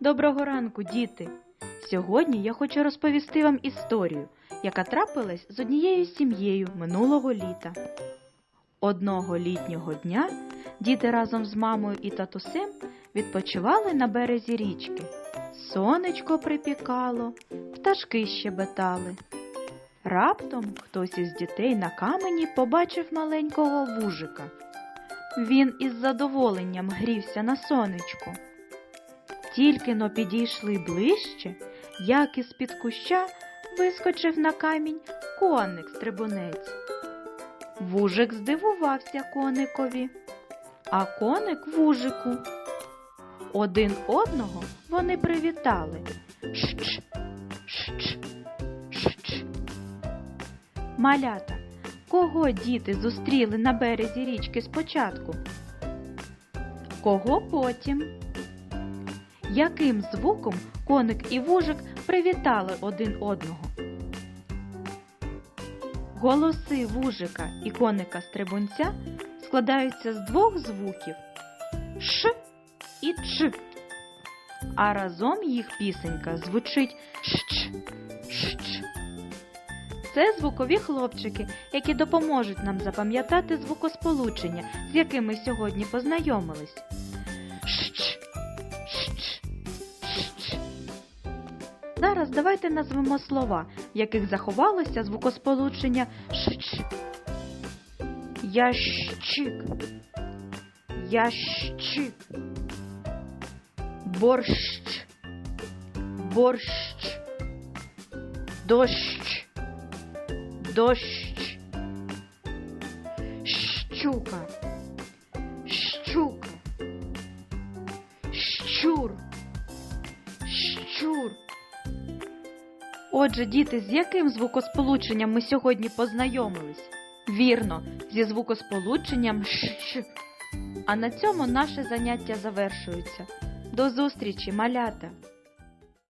Доброго ранку, діти! Сьогодні я хочу розповісти вам історію, яка трапилась з однією сім'єю минулого літа. Одного літнього дня діти разом з мамою і татусем відпочивали на березі річки. Сонечко припікало, пташки щебетали. Раптом хтось із дітей на камені побачив маленького вужика. Він із задоволенням грівся на сонечку. Тільки но підійшли ближче, як із під куща вискочив на камінь коник-стрибунець. Вужик здивувався коникові, а коник вужику. Один одного вони привітали. Шч, шч, шч. Малята, кого діти зустріли на березі річки спочатку? Кого потім? Яким звуком коник і вужик привітали один одного? Голоси вужика і коника стрибунця складаються з двох звуків Ш і Ч. А разом їх пісенька звучить Щ. Щ. Це звукові хлопчики, які допоможуть нам запам'ятати звукосполучення, з якими сьогодні познайомились. Щ. Щ. Щ. Зараз давайте назвемо слова, в яких заховалося звукосполучення щ. Ящик. Ящик. Борщ. Борщ. Дощ. Дощ. Щука. Щука. Щур. Щур. Отже, діти, з яким звукосполученням ми сьогодні познайомились? Вірно, зі звукосполученням щ. А на цьому наше заняття завершується. До зустрічі, малята!